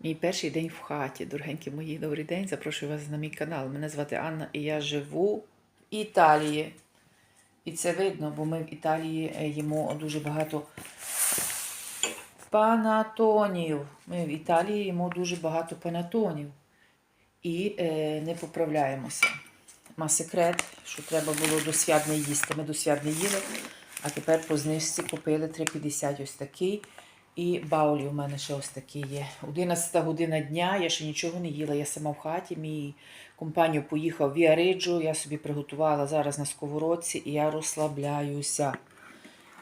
Мій перший день в хаті, дорогенькі мої, добрий день. Запрошую вас на мій канал. Мене звати Анна і я живу в Італії. І це видно, бо ми в Італії е, їмо дуже багато панатонів. Ми в Італії їмо дуже багато панатонів і е, не поправляємося. Ма секрет, що треба було до свят не їсти. Ми до свят не їли, а тепер по знижці купили 3,50 ось такий. І баулі у мене ще ось такі є. 11 година дня, я ще нічого не їла. Я сама в хаті. Мій компанію поїхав в Віариджу, я собі приготувала зараз на сковородці і я розслабляюся.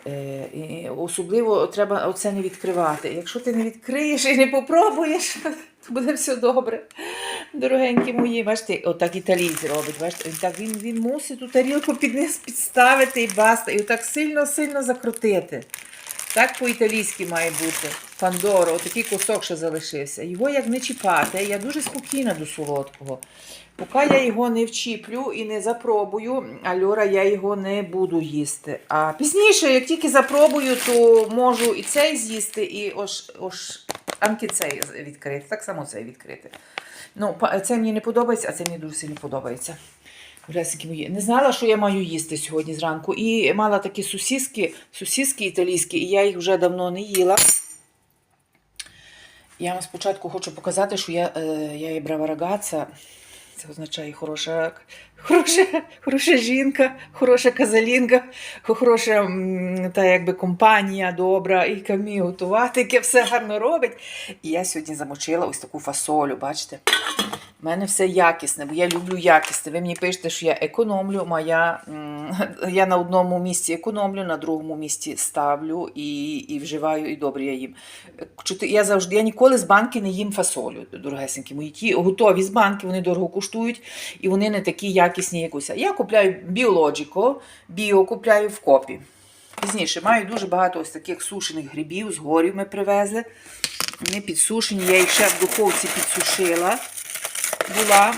Е, і особливо треба оце не відкривати. Якщо ти не відкриєш і не попробуєш, то буде все добре. Дорогенькі мої, бачите, отак італійці робить. Бачите, так, він, він мусить ту тарілку під низ підставити і баста, і отак сильно-сильно закрутити. Так по-італійськи має бути. Пандоро, отакий кусок ще залишився. Його як не чіпати. Я дуже спокійна до солодкого. Поки я його не вчіплю і не запробую, альора я його не буду їсти. А пізніше, як тільки запробую, то можу і цей з'їсти, і ось, ось анки цей відкрити. Так само цей відкрити. Ну, це мені не подобається, а це мені дуже сильно подобається. Божесенькі мої. Не знала, що я маю їсти сьогодні зранку. І мала такі сусіски, сусіски італійські, і я їх вже давно не їла. Я вам спочатку хочу показати, що я, е, я брава рагаця. Це означає хороша, хороша, хороша жінка, хороша казалінка, хороша та якби компанія добра, і вміє готувати, яке все гарно робить. І я сьогодні замочила ось таку фасолю, бачите? У мене все якісне, бо я люблю якісне. Ви мені пишете, що я економлю, а я, на одному місці економлю, на другому місці ставлю і, і вживаю, і добре я їм. Я завжди я ніколи з банки не їм фасолю, дорогесенькі мої. Ті готові з банки, вони дорого коштують і вони не такі якісні, як уся. Я купляю біологіко, біо купляю в копі. Пізніше маю дуже багато ось таких сушених грибів, з горів ми привезли. Вони підсушені, я їх ще в духовці підсушила була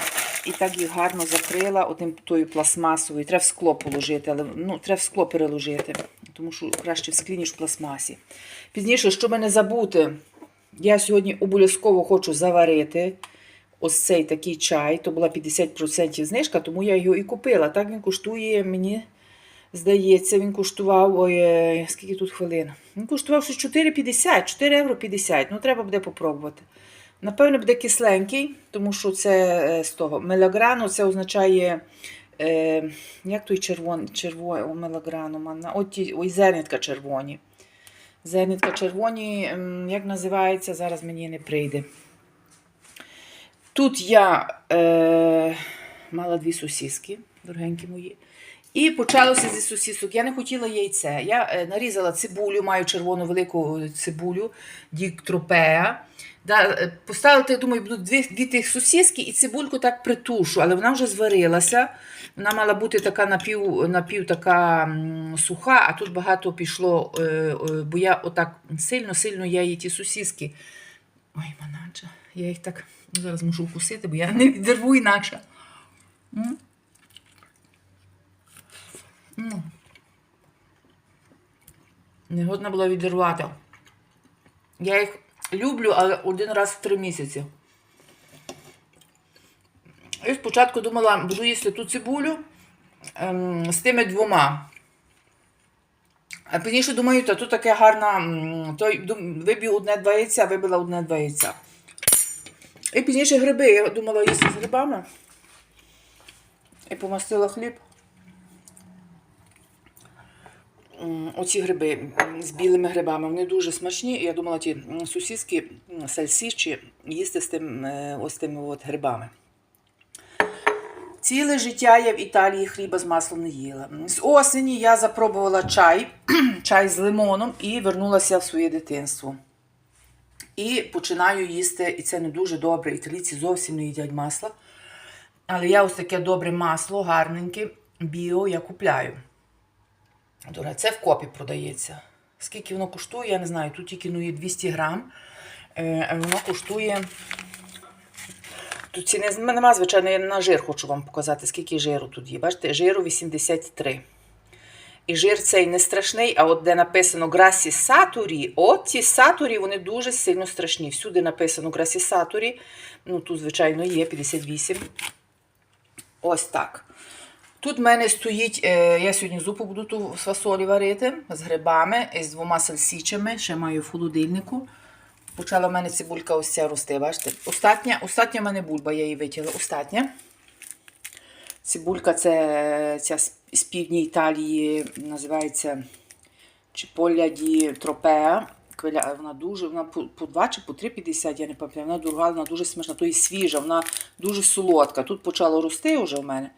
і так їх гарно закрила отим тою пластмасовою. Треба в скло положити, але ну, треба в скло переложити, тому що краще в склі, ніж в пластмасі. Пізніше, щоб не забути, я сьогодні обов'язково хочу заварити ось цей такий чай. То була 50% знижка, тому я його і купила. Так він коштує мені. Здається, він коштував. Ой, е, скільки тут хвилин? Він коштував щось 4,50, 4 євро Ну, треба буде попробувати. Напевно, буде кисленький, тому що це е, з того. Мелаграно це означає. Е, як той червон, червоний мелаграно, манна, от ті, ой, зернятка червоні. Зернятка червоні, як називається, зараз мені не прийде. Тут я е, мала дві сосиски, дорогенькі мої. І почалося зі сосисок. Я не хотіла яйце. Я е, нарізала цибулю, маю червону велику цибулю, діктропея. Да, е, поставити, думаю, будуть дві, дві тих сосиски і цибульку так притушу, але вона вже зварилася. Вона мала бути така напів, напів така суха, а тут багато пішло, е, е, бо я отак сильно-сильно я її ті сосиски. Ой, манаджа, я їх так ну, зараз мушу вкусити, бо я не відірву інакше. Ну. Не годна була відірвати. Я їх люблю, але один раз в три місяці. Я спочатку думала, буду їсти ту цибулю ем, з тими двома. А пізніше думаю, та тут таке гарна. Той вибив одне-два яйця, вибила одне-два яйця. І пізніше гриби. Я думала їсти з грибами. І помастила хліб. Оці гриби з білими грибами, вони дуже смачні. Я думала, ті сосиски сальсічі їсти з тим, е, ось тими от грибами. Ціле життя я в Італії хліба з маслом не їла. З осені я запробувала чай, чай з лимоном і вернулася в своє дитинство. І починаю їсти, і це не дуже добре. Італійці зовсім не їдять масла. Але я ось таке добре масло, гарненьке, біо, я купляю. Дороге, це в копі продається. Скільки воно коштує, я не знаю. Тут тільки ну, є 200 грам. Е, воно коштує. Тут ціни нема, звичайно, я на жир хочу вам показати, скільки жиру тут є. Бачите, жиру 83. І жир цей не страшний, а от де написано грасі сатурі, от ці сатурі вони дуже сильно страшні. Всюди написано грасі сатурі. Ну, тут, звичайно, є 58. Ось так. Тут в мене стоїть, е, я сьогодні зупу буду ту з фасолі варити з грибами і з двома сальсічами, ще маю в холодильнику. Почала в мене цибулька ось ця рости, бачите? Остатня, остатня в мене бульба, я її витягла. Остатня. Цибулька це ця з, півдні Італії, називається Чиполля ді Тропеа. Квиля- Вона дуже, вона по 2 чи по 3,50, я не пам'ятаю. Вона дорога, вона дуже смачна, то і свіжа, вона дуже солодка. Тут почало рости вже в мене.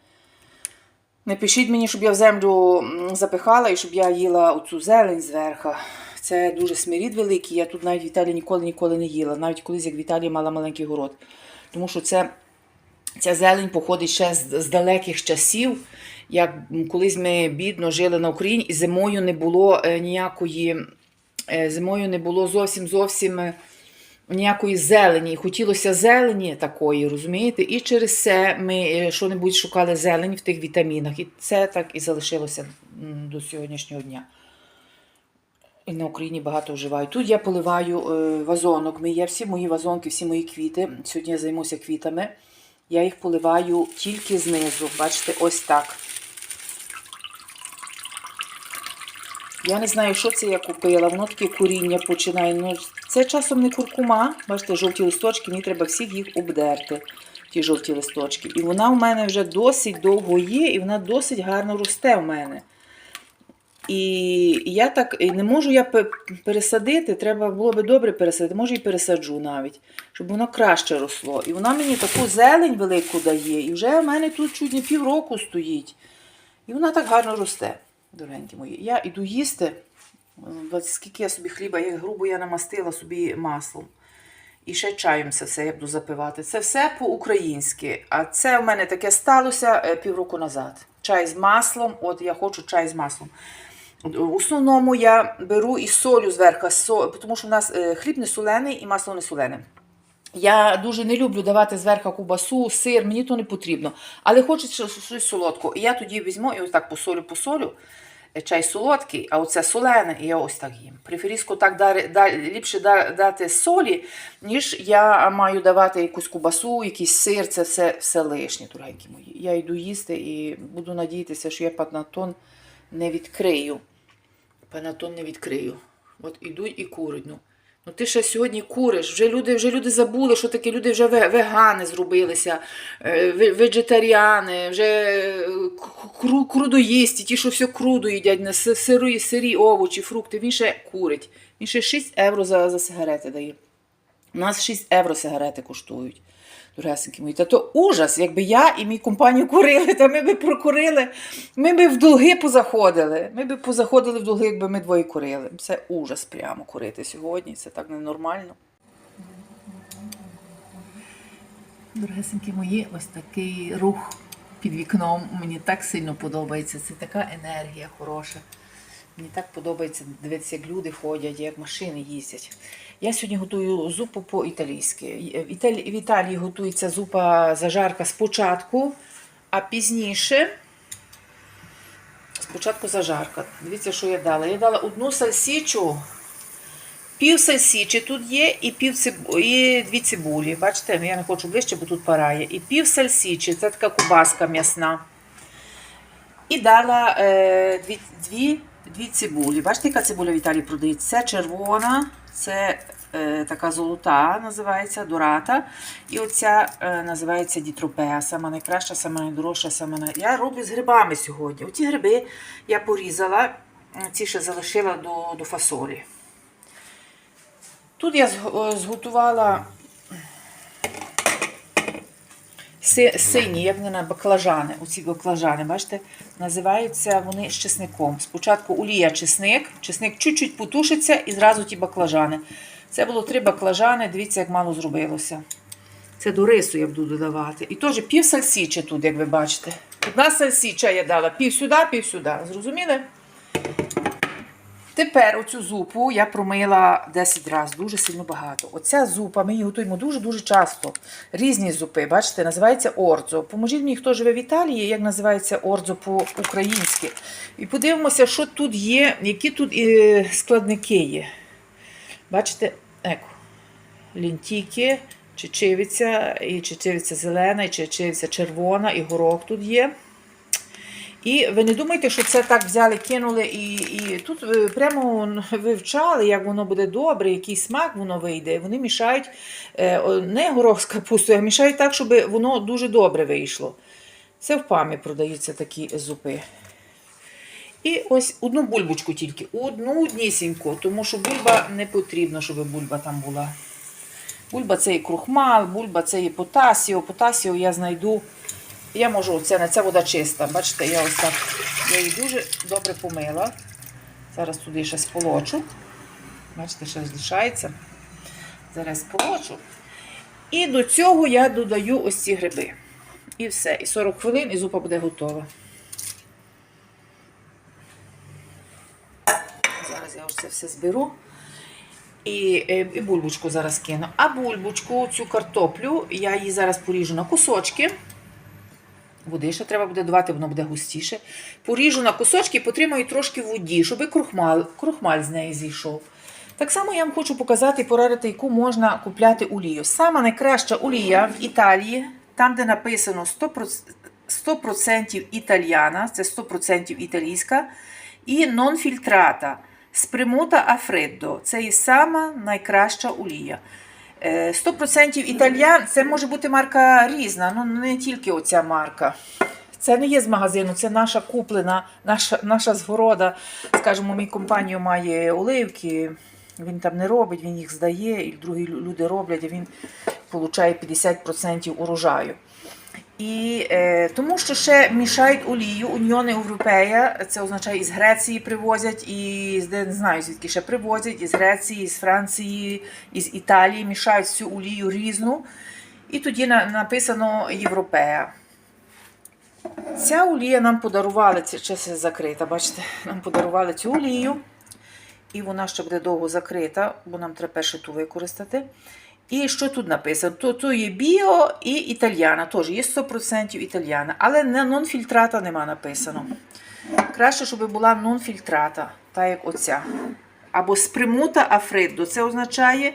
Не пишіть мені, щоб я в землю запихала і щоб я їла оцю зелень зверху. Це дуже смирід великий. Я тут навіть в Італії ніколи ніколи не їла. Навіть колись як в Італії мала маленький город. Тому що це, ця зелень походить ще з, з далеких часів. Як колись ми бідно жили на Україні, і зимою не було е, ніякої, е, зимою не було зовсім зовсім. Ніякої зелені. І Хотілося зелені такої, розумієте? І через це ми е, що-небудь шукали зелень в тих вітамінах. І це так і залишилося до сьогоднішнього дня. І на Україні багато вживають. Тут я поливаю е, вазонок. Я всі мої вазонки, всі мої квіти. Сьогодні я займуся квітами. Я їх поливаю тільки знизу. Бачите, ось так. Я не знаю, що це я купила. Воно таке коріння починає. Ну, це часом не куркума. Бачите, жовті листочки, мені треба всіх їх обдерти, ті жовті листочки. І вона в мене вже досить довго є, і вона досить гарно росте в мене. І я так і не можу я пересадити, треба було би добре пересадити, може і пересаджу навіть, щоб воно краще росло. І вона мені таку зелень велику дає, і вже в мене тут чуть не півроку стоїть. І вона так гарно росте, дорогенькі мої. Я іду їсти. Скільки я собі хліба, як грубо я намастила собі маслом. І ще чаєм це все я буду запивати. Це все по-українськи. А це в мене таке сталося е, півроку назад. Чай з маслом. От я хочу чай з маслом. В основному я беру і солю зверху, тому що в нас е, хліб не солений і масло не солене. Я дуже не люблю давати зверху кубасу, сир, мені то не потрібно. Але хочеться щось солодкого. І я тоді візьму і ось так посолю, посолю. Е, Чай солодкий, а оце солене, і я ось так їм. Преферізку так дари, да, ліпше дати солі, ніж я маю давати якусь кубасу, якийсь сир, це все, все лишнє, дорогенькі мої. Я йду їсти і буду надіятися, що я панатон не відкрию. Панатон не відкрию. От ідуть і курять. Ну. Ти ще сьогодні куриш. Вже люди, вже люди забули, що таке люди вже вегани зробилися, е, вегетаріани, вже е, кру, крудоїсті, ті, що все круду їдять, сирі, сирі овочі, фрукти. Він ще курить. Він ще 6 євро за, за сигарети дає. У нас 6 євро сигарети коштують. Дорогесенькі мої. Та то ужас, якби я і мій компанію курили, та ми би прокурили, ми би в долги позаходили. Ми би позаходили в долги, якби ми двоє курили. Це ужас прямо курити сьогодні. Це так ненормально. Дорогесенькі мої, ось такий рух під вікном. Мені так сильно подобається. Це така енергія хороша. Мені так подобається дивитися, як люди ходять, як машини їздять. Я сьогодні готую зупу по-італійськи. В Італії, готується зупа зажарка спочатку, а пізніше. Спочатку зажарка. Дивіться, що я дала. Я дала одну сальсічу, пів сальсічі тут є, і, пів цибу... і дві цибулі. Бачите, я не хочу ближче, бо тут парає. І пів сальсічі, це така кубаска м'ясна. І дала е, дві, дві, дві цибулі. Бачите, яка цибуля в Італії продається? Це червона, це е, така золота, називається дурата. І оця е, називається дітропеа. Сама найкраща, сама найдорожча, сама най... Я роблю з грибами сьогодні. Оці гриби я порізала, ці ще залишила до, до фасолі. Тут я зготувала Си- Сині, як вони на баклажани, оці баклажани, бачите, називаються вони з чесником. Спочатку олія чесник, чесник чуть-чуть потушиться і зразу ті баклажани. Це було три баклажани, дивіться, як мало зробилося. Це до рису я буду додавати. І теж пів сальсічі тут, як ви бачите. Одна сальсіча я дала пів сюди, пів сюди. Зрозуміли? Тепер оцю зупу я промила 10 разів, дуже сильно багато. Оця зупа, ми її готуємо дуже-дуже часто. Різні зупи, бачите, називається ордзо. Поможіть мені, хто живе в Італії, як називається ордзо по-українськи. І подивимося, що тут є, які тут е, складники є. Бачите, еко, лінтіки, чечевиця, і чечевиця зелена, і чечевиця червона, і горох тут є. І ви не думайте, що це так взяли, кинули, і, і тут ви прямо вивчали, як воно буде добре, який смак воно вийде. Вони мішають е, не горох з капустою, а мішають так, щоб воно дуже добре вийшло. Це в памі продаються такі зупи. І ось одну бульбочку тільки, одну однісіньку, тому що бульба не потрібно, щоб бульба там була. Бульба це і крухмал, бульба це і потасіо. Потасіо я знайду. Я можу, оце, це, ця вода чиста. Бачите, я ось так я її дуже добре помила. Зараз туди ще сполочу. Бачите, ще залишається. Зараз сполочу. І до цього я додаю ось ці гриби. І все. І 40 хвилин, і зупа буде готова. Зараз я ось це все зберу. І, е, і бульбочку зараз кину. А бульбочку, цю картоплю, я її зараз поріжу на кусочки. Води ще треба буде давати, воно буде густіше. Поріжу на кусочки і потримаю трошки воді, щоб крухмаль, крухмаль з неї зійшов. Так само я вам хочу показати і порадити, яку можна купляти олію. Сама найкраща олія в Італії, там, де написано 100%, 100% італіана, це 100% італійська, і нон-фільтрата. Спримута Афреддо. Це і сама найкраща олія. Е, 100% італьян це може бути марка різна, ну не тільки оця марка. Це не є з магазину, це наша куплена, наша, наша згорода. Скажімо, мій компанію має оливки, він там не робить, він їх здає, і другі люди роблять, а він отримує 50% урожаю. І е, тому що ще мішають олію, Уніони Європея, це означає із Греції привозять, і з де не знаю звідки ще привозять, із Греції, із Франції, із Італії, мішають цю олію різну. І тоді на, написано Європея. Ця олія нам подарували, ще закрита, бачите, нам подарували цю олію. І вона ще буде довго закрита, бо нам треба перше ту використати. І що тут написано? То, то є біо і італіана, теж є 100% італіана, але не нон-фільтрата нема написано. Краще, щоб була нон-фільтрата, так як оця. Або спримута африддо. Це означає,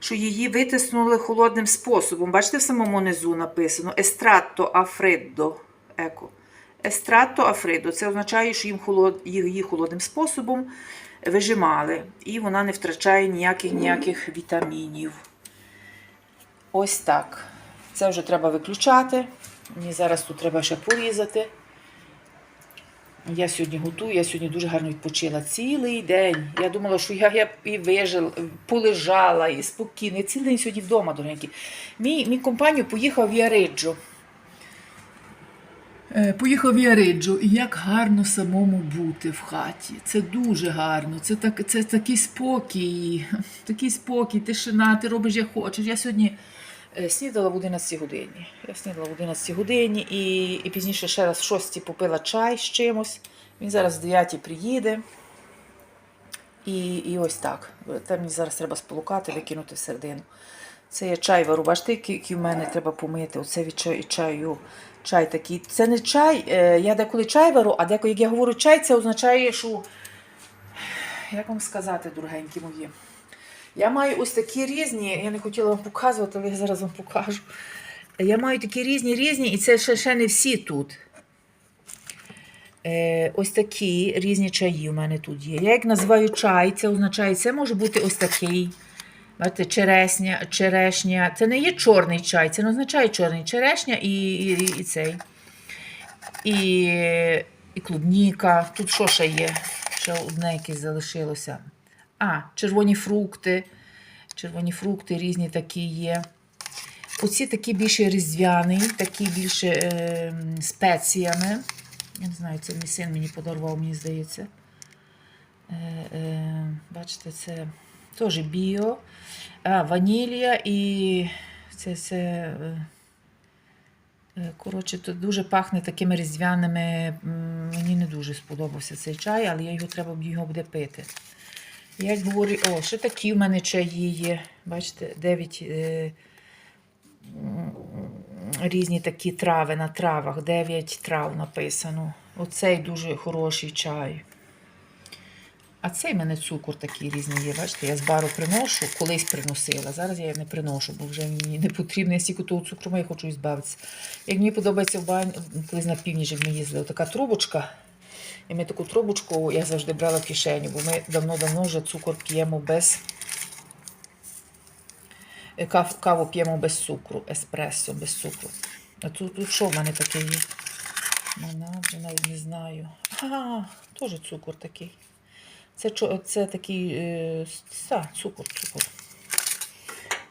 що її витиснули холодним способом. Бачите, в самому низу написано естратто африддо. Еко. Естратто африддо. Це означає, що їм холод, її холодним способом вижимали. І вона не втрачає ніяких ніяких вітамінів. Ось так. Це вже треба виключати. Мені зараз тут треба ще порізати. Я сьогодні готую, я сьогодні дуже гарно відпочила цілий день. Я думала, що я, я і вижила, полежала, і спокійно. Я цілий день сьогодні вдома, дорогенькі. Мій, мій компанію поїхав в Яриджо. Е, Поїхав в Яриджо, і як гарно самому бути в хаті. Це дуже гарно. Це, так, це такий спокій, такий спокій, тишина, ти робиш як хочеш. Я сьогодні снідала в 11 годині. Я снідала в 11 годині і, і пізніше ще раз в 6 попила чай з чимось. Він зараз в 9 приїде. І, і ось так. Там мені зараз треба сполукати, викинути в середину. Це є чай вару. Бачите, який, в мене треба помити. Оце від чаю. Чай такий. Це не чай. е, Я деколи чай вару, а деколи, як я говорю чай, це означає, що. Як вам сказати, дорогенькі мої? Я маю ось такі різні, я не хотіла вам показувати, але я зараз вам покажу. Я маю такі різні різні, і це ще, ще не всі тут. Е, ось такі різні чаї у мене тут є. Я як називаю чай, це означає, це може бути ось такий. Бачите, чересня, черешня. Це не є чорний чай, це не означає чорний черешня і, і, і цей. І, і клубніка. Тут що ще є? Ще одне якесь залишилося. А, червоні фрукти. Червоні фрукти різні такі є. Оці такі більше різдвяні, такі більше е, спеціями. Я не знаю, це мій син мені подарував, мені здається. Е, е, бачите, це теж біо, а, ванілія і це, це е, е, коротше, то дуже пахне такими різдвяними. Мені не дуже сподобався цей чай, але я його треба його буде пити. Як говорю, о, ще такі в мене чаї є. Бачите, 9 е, різні такі трави на травах, 9 трав написано. Оцей дуже хороший чай. А цей в мене цукор такий різний є. Бачите, я з бару приношу, колись приносила. Зараз я не приношу, бо вже мені не потрібно. Я стільки того цукру я хочу збавитися. Як мені подобається в бані, колись на північ як ми їздили, така трубочка. І ми таку трубочку я завжди брала в кишеню, бо ми давно-давно вже цукор п'ємо без. е, Кав, каву п'ємо без цукру, еспресо без цукру. А тут, тут що в мене таке є? Вона вже навіть не знаю. А, теж цукор такий. Це, це такий е, са, цукор, цукор.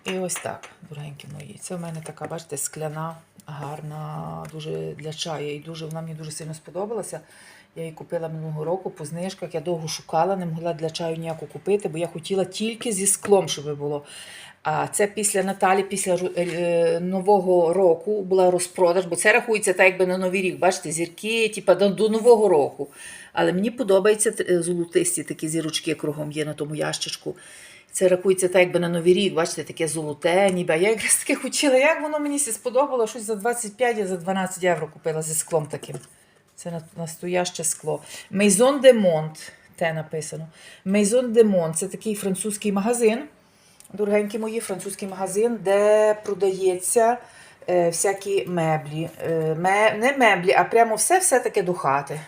І ось так, дорогенькі мої. Це в мене така, бачите, скляна, гарна, дуже для чаю. І дуже, вона мені дуже сильно сподобалася. Я її купила минулого року по знижках. Я довго шукала, не могла для чаю ніяку купити, бо я хотіла тільки зі склом, щоб було. А це після Наталі, після е, Нового року була розпродаж, бо це рахується так, якби на Новий рік. Бачите, зірки, типа до, Нового року. Але мені подобаються е, золотисті такі зірочки кругом є на тому ящичку. Це рахується так, якби на Новий рік, бачите, таке золоте, ніби. А я якраз таке хотіла, як воно мені сподобало, щось за 25, я за 12 євро купила зі склом таким. Це настояще скло. Maison de Monde, те написано. Maison de Monde це такий французький магазин. Дорогенькі мої, французький магазин, де продається е, всякі меблі. Е, не меблі, а прямо все-все таке до хати.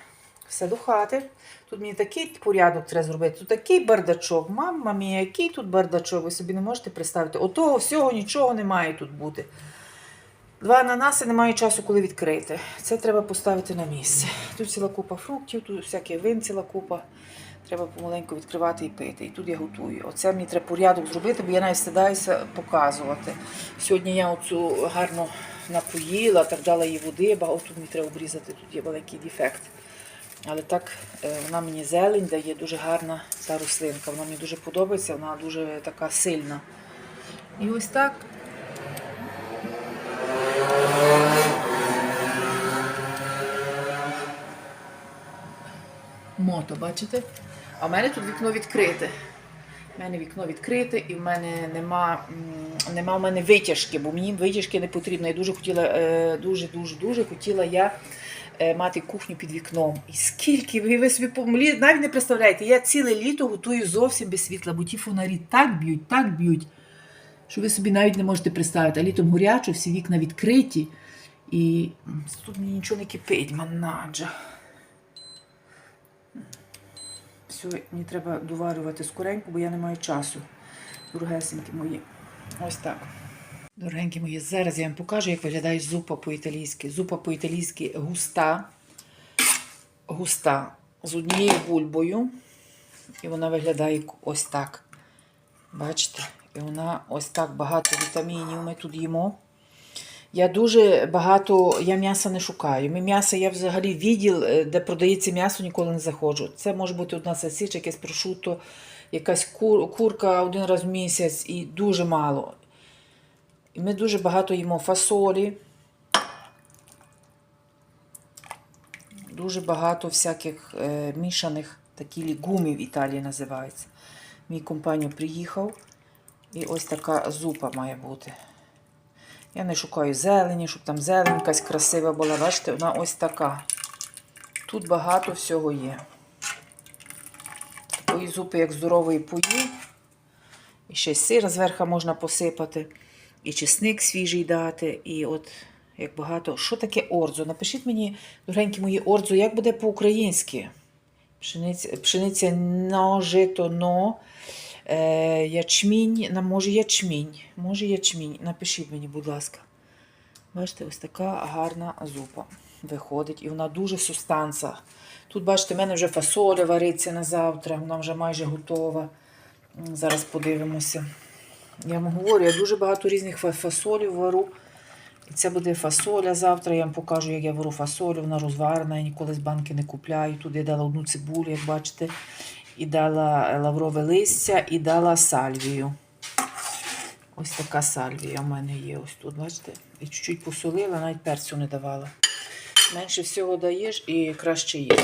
Все до хати. Тут мені такий порядок треба зробити. Тут такий бардачок. Мама мія, який тут бардачок, ви собі не можете представити. Отого всього нічого не має тут бути. Два ананаси немає часу, коли відкрити. Це треба поставити на місце. Тут ціла купа фруктів, тут всякі вин ціла купа. Треба помаленьку відкривати і пити. І тут я готую. Оце мені треба порядок зробити, бо я навіть стидаюся показувати. Сьогодні я оцю гарно напоїла, так дала їй води, багато тут мені треба обрізати, тут є великий дефект. Але так е, вона мені зелень дає дуже гарна та рослинка. Вона мені дуже подобається, вона дуже така сильна. І ось так мото, бачите? А в мене тут вікно відкрите. У мене вікно відкрите, і в мене нема, нема в мене витяжки, бо мені витяжки не потрібно. Я дуже хотіла, е, дуже, хотіла я е, мати кухню під вікном. І скільки ви, ви собі навіть не представляєте, я ціле літо готую зовсім без світла, бо ті фонарі так б'ють, так б'ють, що ви собі навіть не можете представити. А літом горячо, всі вікна відкриті. І тут мені нічого не кипить, манаджа. Все, мені треба доварювати скоренько, бо я не маю часу. Дорогесенькі мої. Ось так. Дорогенькі мої, зараз я вам покажу, як виглядає зупа по-італійськи. Зупа по-італійськи густа. Густа з однією бульбою. І вона виглядає ось так. Бачите? І вона ось так багато вітамінів ми тут їмо. Я дуже багато, я м'яса не шукаю. Ми м'ясо, я взагалі відділ, е, де продається м'ясо, ніколи не заходжу. Це може бути одна сосіч, якесь прошуто, якась кур, курка один раз в місяць і дуже мало. І ми дуже багато їмо фасолі. Дуже багато всяких е, мішаних такі лігуми в Італії називаються. Мій компаньон приїхав, і ось така зупа має бути. Я не шукаю зелені, щоб там зелень якась красива була. Бачите, вона ось така. Тут багато всього є. Такої зупи, як здорової поїв. І ще сир зверху можна посипати. І чесник свіжий дати. І от як багато. Що таке орзо? Напишіть мені, дорогенькі мої, орзо, як буде по-українськи? Пшениця, пшениця но, жито, но. Е, ячмінь, може ячмінь. Може ячмінь. Напишіть мені, будь ласка. Бачите, ось така гарна зупа виходить. І вона дуже сустанца. Тут, бачите, в мене вже фасоля вариться на завтра, вона вже майже готова. Зараз подивимося. Я вам говорю, я дуже багато різних фасолів вару. І це буде фасоля завтра. Я вам покажу, як я вару фасолю. Вона розварена, я ніколи з банки не купляю. Тут я дала одну цибулю, як бачите, і дала е, лаврове листя, і дала сальвію. Ось така сальвія в мене є. Ось тут, бачите? І чуть-чуть посолила, навіть перцю не давала. Менше всього даєш і краще є.